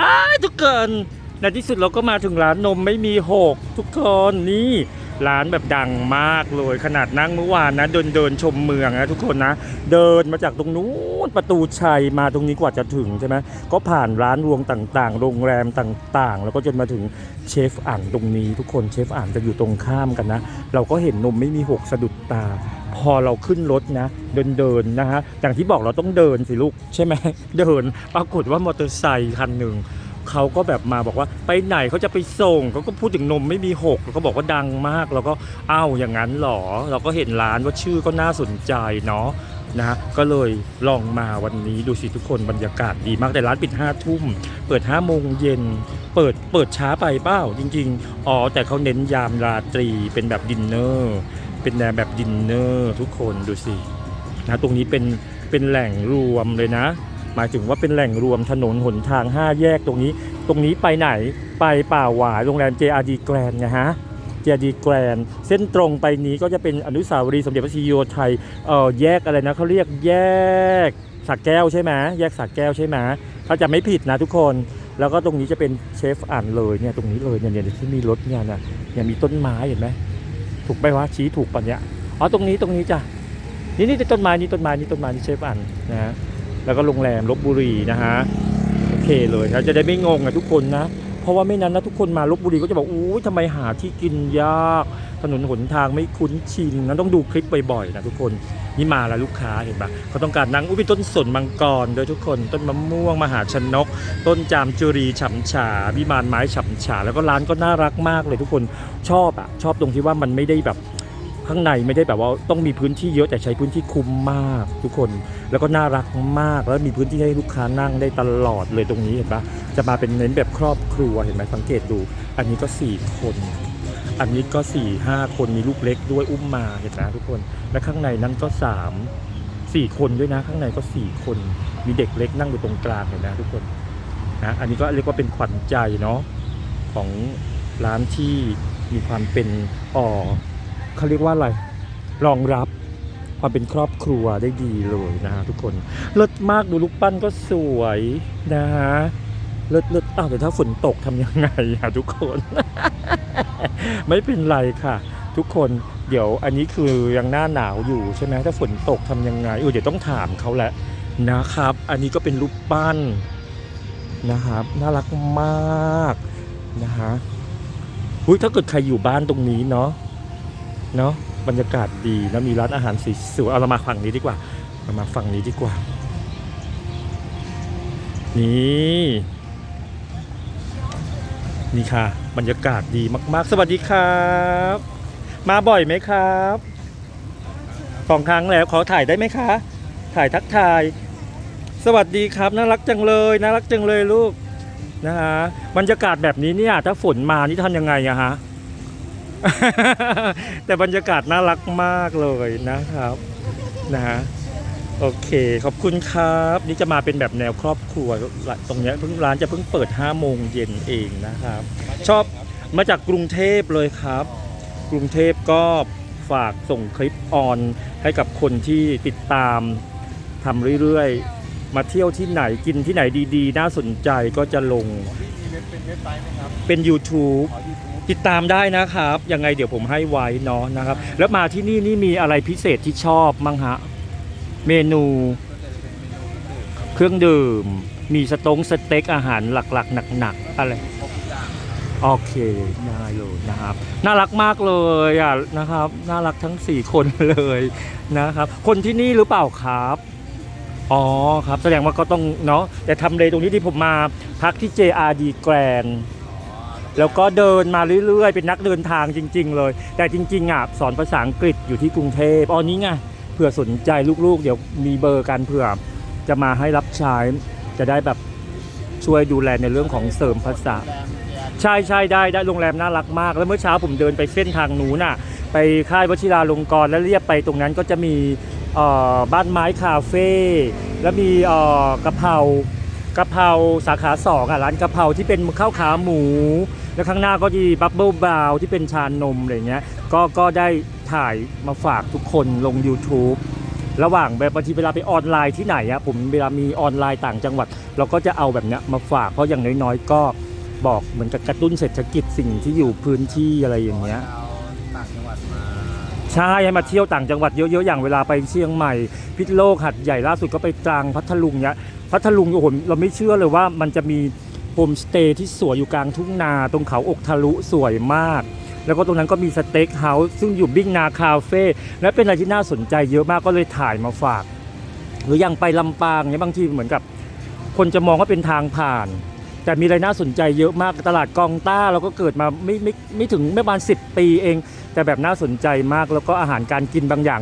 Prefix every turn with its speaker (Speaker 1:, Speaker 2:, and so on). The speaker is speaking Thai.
Speaker 1: อ้ายทุกคนในที่สุดเราก็มาถึงร้านนมไม่มีหกทุกคนนี่ ร้านแบบดังมากเลยขนาดนั่งเมื่อวานนะเดินเดินชมเมืองนะทุกคนนะ เดินมาจากตรงนู้นประตูชัยมาตรงนี้กว่าจะถึงใช่ไหมก็ผ่านร้านรวงต่างๆ โรงแรมต่างๆ แล้วก็จนมาถึงเชฟอ่านตรงนี้ ทุกคนเชฟอ่านจะอยู่ตรงข้ามกันนะ เราก็เห็นนมไม่มีหกสะดุดตา พอเราขึ้นรถนะ เดินเดินนะฮะอย่างที่บอกเราต้องเดินสิลูกใช่ไหมเดินปรากฏว่ามอเตอร์ไซค์คันหนึ่ง เขาก็แบบมาบอกว่าไปไหนเขาจะไปส่งเขาก็พูดถึงนมไม่มีหกแล้วก็บอกว่าดังมากเราก็อ้าวอย่างนั้นหรอ เราก็เห็นร้านว่าชื่อก็น่าสนใจเนาะนะก็เลยลองมาวันนี้ดูสิทุกคนบรรยากาศดีมากแต่ร้านปิดห้าทุ่ม เปิดห้าโมงเย็น เปิดเปิดช้าไปเปล่าจริง ๆอ๋อแต่เขาเน้นยามราตรีเป็นแบบดินเนอร์เป็นแนวแบบดินเนอร์ทุกคนดูสินะตรงนี้เป็นเป็นแหล่งรวมเลยนะ มายถึงว่าเป็นแหล่งรวมถนนหนทาง 5 แยกตรงนี้ ตรงนี้ไปไหนไปป่าหวายโรงแรม JRD Grand ไงฮะ JRD Grand เส้นตรงไปนี้ก็จะเป็นอนุสาวรีย์สมเด็จพระศรีโยไทยเอ่อแยกอะไรนะเขาเรียกแยกสักแก้วใช่ไหมแยกสักแก้วใช่ไหมถ้าจะไม่ผิดนะทุกคนแล้วก็ตรงนี้จะเป็นเชฟอ่านเลยเนี่ยตรงนี้เลยเนี่ยเนี่ยที่มีรถเนี่ยนะเนี่ยมีต้นไม้เห็นไหมถูกไปวะชี้ถูกปะเนี่ยอ๋อตรงนี้ตรงนี้จ้ะนี่นี่ต้นไม้นี่ต้นไม้นี่ต้นไม้นี่เชฟอันนะ แล้วก็โรงแรมลบบุรีนะฮะโอเคเลยครับจะได้ไม่งงอะทุกคนนะ เพราะว่าไม่นั้นนะทุกคนมาลบบุรีก็จะบอกอู้ยทำไมหาที่กินยากถนนหนทางไม่คุ้นชินนั้นต้องดูคลิปบ่อยๆนะทุกคนนี่มาแล้วลูกค้าเห็นปะเขาต้องการนั่งอุ้ยต้นสนมังกรด้วยทุกคนต้นมะม่วงมหาชนก ต้นจามจุรีฉ่ำฉาวิมานไม้ฉ่ำฉาแล้วก็ร้านก็น่ารักมากเลยทุกคนชอบอะชอบตรงที่ว่ามันไม่ได้แบบ ข้างในไม่ได้แบบว่าต้องมีพื้นที่เยอะแต่ใช้พื้นที่คุ้มมากทุกคน แล้วก็น่ารักมากแล้วมีพื้นที่ให้ลูกค้านั่งได้ตลอดเลยตรงนี้เห็นปะจะมาเป็นเน้นแบบครอบครัวเห็นไหมสังเกตดู อันนี้ก็ 4 คน อันนี้ก็4ี่ห้าคนมีลูกเล็กด้วยอุ้มมาเห็นไหมทุกคน และข้างในนั้นก็ 3 4 คนด้วยนะข้างในก็ 4 คนมีเด็กเล็กนั่งอยู่ตรงกลางเห็นไหมทุกคนนะอันนี้ก็เรียกว่าเป็นขวัญใจเนาะของร้านที่มีความเป็นอ่อ เขาเรียกว่าอะไรรองรับความเป็นครอบครัวได้ดีเลยนะฮะทุกคนเลิศมากดูลูกปั้นก็สวยนะฮะเลิศเลิศอ้าวแต่ถ้าฝนตกทำยังไงอะทุกคน ไม่เป็นไรค่ะ ทุกคนเดี๋ยวอันนี้คือยังหน้าหนาวอยู่ใช่ไหมถ้าฝนตกทำยังไงเออเดี๋ยวต้องถามเขาแหละนะครับ อันนี้ก็เป็นรูปปั้นนะครับน่ารักมากนะฮะถ้าเกิดใครอยู่บ้านตรงนี้เนาะ เนาะบรรยากาศดีนะมีร้านอาหารสวยๆเอาเรามาฝั่งนี้ดีกว่าเรามาฝั่งนี้ดีกว่า นี่นี่ค่ะ บรรยากาศดีมาก ๆ สวัสดีครับ มาบ่อยไหมครับสองครั้งแล้วขอถ่ายได้ไหมคะ ถ่ายทักทาย สวัสดีครับน่ารักจังเลยน่ารักจังเลยลูกนะฮะบรรยากาศแบบนี้เนี่ยถ้าฝนมานี่ทำยังไงอะฮะ แต่บรรยากาศน่ารักมากเลยนะครับนะฮะโอเค ขอบคุณครับ นี่จะมาเป็นแบบแนวครอบครัวตรงนี้เพิ่งร้านจะเพิ่งเปิด5โมงเย็นเองนะครับ ชอบมาจากกรุงเทพเลยครับ กรุงเทพก็ฝากส่งคลิปออนให้กับคนที่ติดตามทำเรื่อยๆ มาเที่ยวที่ไหนกินที่ไหนดีๆ น่าสนใจก็จะลง
Speaker 2: เป็น
Speaker 1: YouTube
Speaker 2: ขอยูทูบ
Speaker 1: ติดตามได้นะครับ ยังไงเดี๋ยวผมให้ไว้เนาะนะครับ แล้วมาที่นี่นี่มีอะไรพิเศษที่ชอบมั้งฮะ เมนูเครื่องดื่ม มีสตงสเต็กอาหารหลักๆ หนักๆ อะไร โอเคได้เลยนะครับ น่ารักมากเลยอะนะครับ น่ารักทั้ง 4 คนเลยนะครับ คนที่นี่หรือเปล่าครับอ๋อครับ แสดงว่าก็ต้องเนาะแต่ทำเลตรงนี้ที่ผมมาพักที่ JRD Grand แล้วก็เดินมาเรื่อยๆ เป็นนักเดินทางจริง ๆ เลย แต่จริงๆอะสอนภาษาอังกฤษอยู่ที่กรุงเทพอ๋อนี้ไงเผื่อสนใจลูกๆ เดี๋ยวมีเบอร์กันเผื่อจะมาให้รับใช้จะได้แบบช่วยดูแลในเรื่องของเสริมภาษา ใช่ใช่ได้ได้โรงแรมน่ารักมาก แล้วเมื่อเช้าผมเดินไปเส้นทางนู้นน่ะ ไปค่ายวชิราลงกรณ์แล้วเรียบไปตรงนั้นก็จะมีบ้านไม้คาเฟ่แล้วมีเอ่อกะเพรา กะเพราสาขาสองอะร้านกะเพราที่เป็นข้าวขาหมู แล้วข้างหน้าก็มีบับเบิลบราวที่เป็นชานมอะไรเงี้ยก็ก็ได้ถ่ายมาฝากทุกคนลง YouTube ระหว่างแบบบางทีเวลาไปออนไลน์ที่ไหนอะผมเวลามีออนไลน์ต่างจังหวัด เราก็จะเอาแบบเนี้ยมาฝากเพราะอย่างน้อยๆ ก็บอกเหมือนกับกระตุ้นเศรษฐกิจสิ่งที่อยู่พื้นที่อะไรอย่างเงี้ย
Speaker 2: เอาต่างจังหวัดมา
Speaker 1: ใช่ให้มาเที่ยวต่างจังหวัดเยอะๆอย่างเวลาไปเชียงใหม่ พิษณุโลกหัดใหญ่ล่าสุดก็ไปตรังพัทลุงเนี้ย พัทลุงโอ้โหเราไม่เชื่อเลยว่ามันจะมีโฮมสเตย์ที่สวยอยู่กลางทุ่งนา ตรงเขาอกทะลุสวยมาก แล้วก็ตรงนั้นก็มีสเต็กเฮาส์ซึ่งอยู่บิ๊กนาคาเฟ่และเป็นอะไรที่น่าสนใจเยอะมากก็เลยถ่ายมาฝาก หรืออย่างไปลำปางเนี่ยบางทีเหมือนกับ คนจะมองว่าเป็นทางผ่าน แต่มีอะไรน่าสนใจเยอะมากตลาดกองต้าเราก็เกิดมาไม่ไม่ไม่ถึงไม่ประมาณ10 ปีเอง แต่แบบน่าสนใจมากแล้วก็อาหารการกินบางอย่าง